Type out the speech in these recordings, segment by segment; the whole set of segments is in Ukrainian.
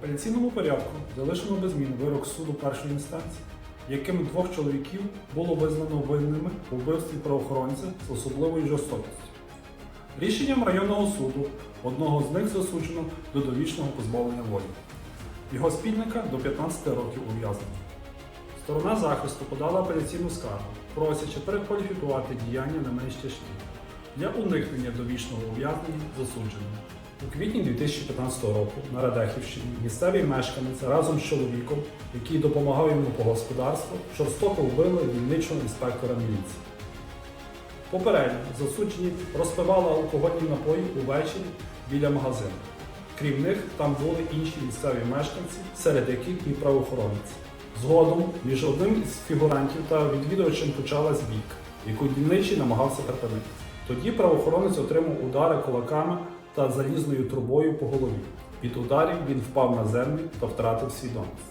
апеляційному порядку залишено без змін вирок суду першої інстанції, яким двох чоловіків було визнано винними у вбивстві правоохоронця з особливою жорстокістю. Рішенням районного суду одного з них засуджено до довічного позбавлення волі, його спільника до 15 років ув'язнення. Сторона захисту подала апеляційну скаргу, просячи перекваліфікувати діяння на менш тяжкі для уникнення довічного ув'язнення засудженого. У квітні 2015 року на Радехівщині місцевий мешканець разом з чоловіком, який допомагав йому по господарству, жорстоко вбили дільничого інспектора міліції. Попередньо засуджені розпивали алкогольні напої увечері біля магазину. Крім них, там були інші місцеві мешканці, серед яких і правоохоронець. Згодом між одним із фігурантів та відвідувачем почалась бійка, яку дільничий намагався припинити. Тоді правоохоронець отримав удари кулаками та залізною трубою по голові. Від ударів він впав на землю та втратив свідомість.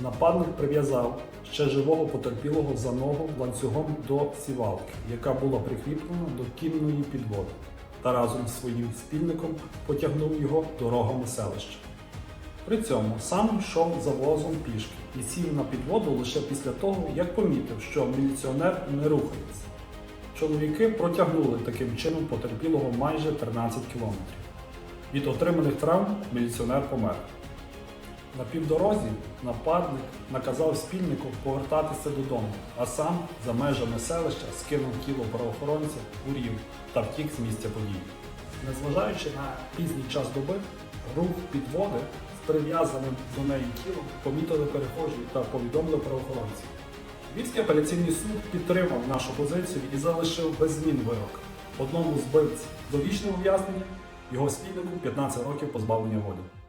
Нападник прив'язав ще живого потерпілого за ногу ланцюгом до сівалки, яка була прикріплена до кінної підводи, та разом з своїм спільником потягнув його дорогами селища. При цьому сам йшов за возом пішки і сів на підводу лише після того, як помітив, що міліціонер не рухається. Чоловіки протягнули таким чином потерпілого майже 13 кілометрів. Від отриманих травм міліціонер помер. На півдорозі нападник наказав спільнику повертатися додому, а сам за межами селища скинув тіло правоохоронця у рів та втік з місця події. Незважаючи на пізній час доби, рух підводи з прив'язаним до неї тілом помітили перехожі та повідомили правоохоронців. Львівський апеляційний суд підтримав нашу позицію і залишив без змін вирок. Одному з вбивць довічне ув'язнення, його спільнику 15 років позбавлення волі.